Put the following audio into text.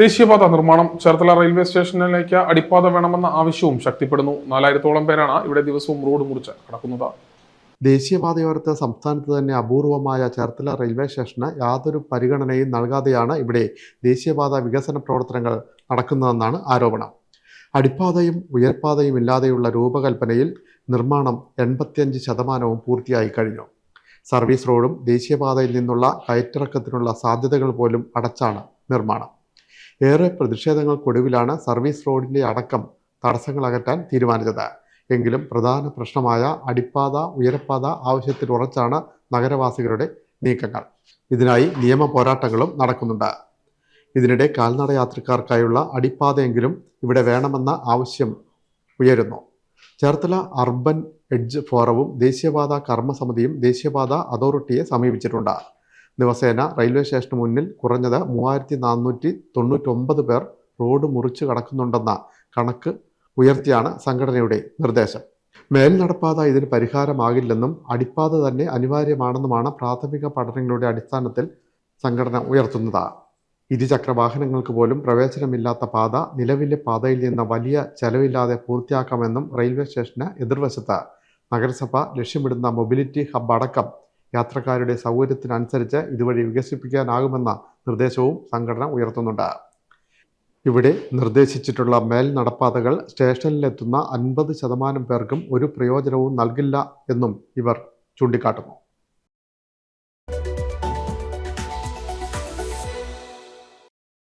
ദേശീയപാത നിർമ്മാണം ചേർത്തല റെയിൽവേ സ്റ്റേഷനിലേക്ക് അടിപ്പാത വേണമെന്ന ആവശ്യവും ശക്തിപ്പെടുന്നു. നാലായിരത്തോളം പേരാണ് ഇവിടെ ദിവസവും റോഡ് മുറിച്ച് കടക്കുന്നത്. ദേശീയപാതയോരത്ത് സംസ്ഥാനത്ത് തന്നെ അപൂർവമായ ചേർത്തല റെയിൽവേ സ്റ്റേഷന് യാതൊരു പരിഗണനയും നൽകാതെയാണ് ഇവിടെ ദേശീയപാത വികസന പ്രവർത്തനങ്ങൾ നടക്കുന്നതെന്നാണ് ആരോപണം. അടിപ്പാതയും ഉയർപ്പാതയും ഇല്ലാതെയുള്ള രൂപകൽപ്പനയിൽ നിർമ്മാണം എൺപത്തിയഞ്ച് ശതമാനവും പൂർത്തിയായി കഴിഞ്ഞു. സർവീസ് റോഡും ദേശീയപാതയിൽ നിന്നുള്ള കയറ്റിറക്കത്തിനുള്ള സാധ്യതകൾ പോലും അടച്ചാണ് നിർമ്മാണം. ഏറെ പ്രതിഷേധങ്ങൾക്കൊടുവിലാണ് സർവീസ് റോഡിന്റെ അടക്കം തടസ്സങ്ങൾ അകറ്റാൻ തീരുമാനിച്ചത്. എങ്കിലും പ്രധാന പ്രശ്നമായ അടിപ്പാത ഉയരപ്പാത ആവശ്യത്തിൽ ഉറച്ചാണ് നഗരവാസികളുടെ നീക്കങ്ങൾ. ഇതിനായി നിയമ പോരാട്ടങ്ങളും നടക്കുന്നുണ്ട്. ഇതിനിടെ കാൽനട യാത്രക്കാർക്കായുള്ള അടിപ്പാതയെങ്കിലും ഇവിടെ വേണമെന്ന ആവശ്യം ഉയരുന്നു. ചേർത്തല അർബൻ എഡ്ജ് ഫോറവും ദേശീയപാത കർമ്മസമിതിയും ദേശീയപാത അതോറിറ്റിയെ സമീപിച്ചിട്ടുണ്ട്. ദിവസേന റെയിൽവേ സ്റ്റേഷന് മുന്നിൽ കുറഞ്ഞത് മൂവായിരത്തി നാനൂറ്റി തൊണ്ണൂറ്റൊമ്പത് പേർ റോഡ് മുറിച്ച് കടക്കുന്നുണ്ടെന്ന കണക്ക് ഉയർത്തിയാണ് സംഘടനയുടെ നിർദ്ദേശം. മേൽനടപ്പാത ഇതിന് പരിഹാരമാകില്ലെന്നും അടിപ്പാത തന്നെ അനിവാര്യമാണെന്നുമാണ് പ്രാഥമിക പഠനങ്ങളുടെ അടിസ്ഥാനത്തിൽ സംഘടന ഉയർത്തുന്നത്. ഇരുചക്ര വാഹനങ്ങൾക്ക് പോലും പ്രവേശനമില്ലാത്ത പാത നിലവിലെ പാതയിൽ നിന്ന് വലിയ ചെലവില്ലാതെ പൂർത്തിയാക്കാമെന്നും റെയിൽവേ സ്റ്റേഷന് എതിർവശത്ത് നഗരസഭ ലക്ഷ്യമിടുന്ന മൊബിലിറ്റി ഹബ് അടക്കം യാത്രക്കാരുടെ സൗകര്യത്തിനനുസരിച്ച് ഇതുവഴി വികസിപ്പിക്കാനാകുമെന്ന നിർദ്ദേശവും സംഘടന ഉയർത്തുന്നുണ്ട്. ഇവിടെ നിർദ്ദേശിച്ചിട്ടുള്ള മേൽ നടപ്പാതകൾ സ്റ്റേഷനിലെത്തുന്ന അൻപത് ശതമാനം പേർക്കും ഒരു പ്രയോജനവും നൽകില്ല എന്നും ഇവർ ചൂണ്ടിക്കാട്ടുന്നു.